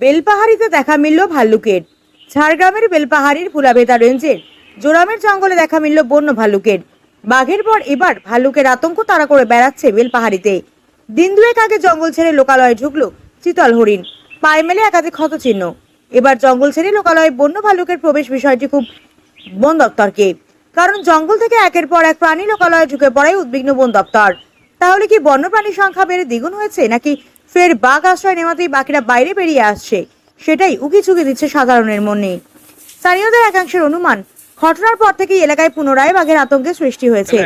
বেলপাহাড়িতে দেখা মিলল ভাল্লুকের। ঝাড়গ্রামের বেলপাহাড়ির ফুলাবেতা রেঞ্জের। জোরামের জঙ্গলে দেখা মিলল বন্য ভাল্লুকের। বাঘের পর এবার ভাল্লুকের আতঙ্ক তাড়া করে বেড়াচ্ছে বেলপাহাড়িতে। দিন দুয়েক আগে জঙ্গল ছেড়ে লোকালয়ে ঢুকলো চিতল হরিণ। পায়ে মেলে একাধিক ক্ষতচিহ্ন। এবার জঙ্গল ছেড়ে লোকালয়ে বন্য ভাল্লুকের প্রবেশ বিষয়টি খুব বন দপ্তরকে। কারণ জঙ্গল থেকে একের পর এক প্রাণী লোকালয়ে ঢুকে পড়াই উদ্বিগ্ন বন দপ্তর। তাহলে কি বন্যপ্রাণীর সংখ্যা বেড়ে দ্বিগুণ হয়েছে নাকি ফের বাঘ আশ্রয় নেওয়াতেই বাকিরা বাইরে বেরিয়ে আসছে। সেটাই উকি চুকি দিচ্ছে সাধারণের মনে। স্থানীয়দের একাংশের অনুমান ঘটনার পর থেকেই এলাকায় পুনরায় বাঘের আতঙ্কের সৃষ্টি হয়েছে।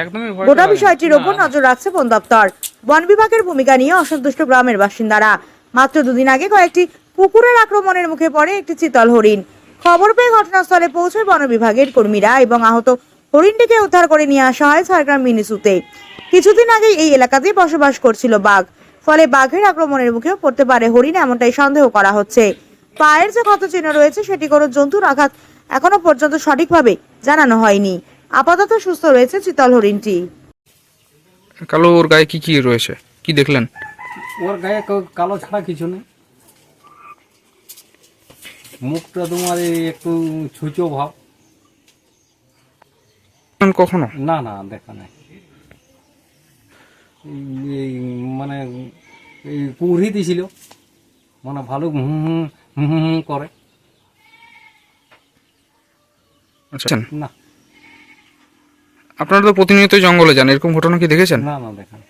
গোটা বিষয়টির ওপর নজর রাখছে বন দপ্তর। বন বিভাগের ভূমিকা নিয়ে অসন্তুষ্ট গ্রামের বাসিন্দারা। মাত্র দুদিন আগে কয়েকটি কুকুরের আক্রমণের মুখে পড়ে একটি চিতল হরিণ। খবর পেয়ে ঘটনাস্থলে পৌঁছয় বন বিভাগের কর্মীরা এবং আহত হরিণটিকে উদ্ধার করে নিয়ে আসা হয় ঝাড়গ্রাম মিনিসুতে। কিছুদিন আগে এই এলাকাতেই বসবাস করছিল বাঘ। ফলে বাঘের আক্রমণের মুখেও পড়তে পারে হরিণ এমনটাই সন্দেহ করা হচ্ছে। পায়ের যে ক্ষত চিহ্ন রয়েছে সেটি কোনো জন্তুর আঘাত এখনও পর্যন্ত সঠিকভাবে জানানো হয়নি। আপাতত সুস্থ রয়েছে চিতল হরিণটি। কালো ওর গায়ে কি কি রয়েছে? কি দেখলেন? ওর গায়ে কালো ছাড়া কিছু নেই। মুখটা তোমার একটু ছুঁচো ভাব। কখনো? না না দেখা নাই। এই- মানে এই কুড়ি দিছিল। মানে ভালো হুম হুম হুম করে। আচ্ছা না। আপনারা তো প্রতিনিয়ত জঙ্গলে যান এরকম ঘটনা কি দেখেছেন? না না দেখা নাই।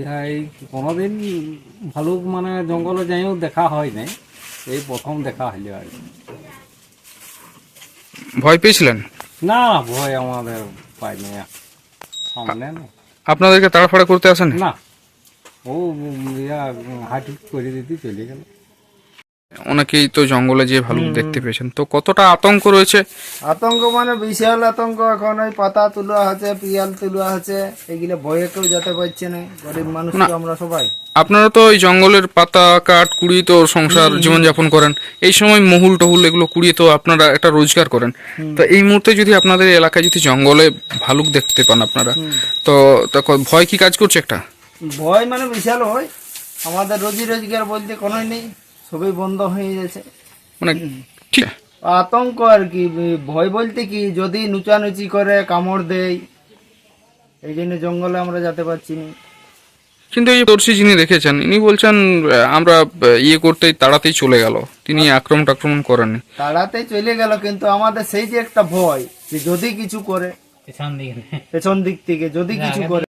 ইহা এই কোনোদিন ভালো মানে জঙ্গলে যাইও দেখা হয় নাই। এই প্রথম দেখা হইল আর। ভয় পেয়েছিলেন? না ভয় আমাদের পাইনি। সামনে না। আপনাদেরকে তাড়াফাড়া করতে আসেন? না। ও ইয়া হাঁটু করে দিতে চলে গেল। অনেকেই তো জঙ্গলে যে ভালো দেখতে পেয়েছেন। তো কতটা আতঙ্ক রয়েছে? আতঙ্ক মানে বিশাল আতঙ্ক। এখন ওই পাতা তুলো আছে পিয়াল তুলো আছে। এগুলো ভয়ে কেউ যেতে পারছে না। গরিব মানুষ আমরা সবাই। আপনারা তো ওই জঙ্গলের পাতা কাঠ কুড়িয়ে তো সংসার জীবনযাপন করেন। এই সময় মহুল টহুল এগুলো কুড়িয়ে তো আপনারা একটা রোজগার করেন। তো এই মুহূর্তে যদি আপনাদের এলাকায় যদি জঙ্গলে ভালুক দেখতে পান আপনারা তো তখন ভয় কি কাজ করছে একটা? ভয় মানে বিশাল হয় আমাদের রোজি রোজগার বলতে কোনোই নেই সবই বন্ধ হয়ে গেছে। মানে ঠিক। আতঙ্ক আর কি ভয় বলতে কি যদি নুচানুচি করে কামড় দেয় এই জন্য জঙ্গলে আমরা যেতে পারছি না। কিন্তু এই দর্শী যিনি দেখেছেন ইনি বলছেন আমরা ইয়ে করতেই তাড়াতেই চলে গেল। তিনি আক্রমণ টাক্রমণ করেননি। তাড়াতে চলে গেল কিন্তু আমাদের সেই যে একটা ভয় যে যদি কিছু করে পেছন দিক। থেকে যদি কিছু করে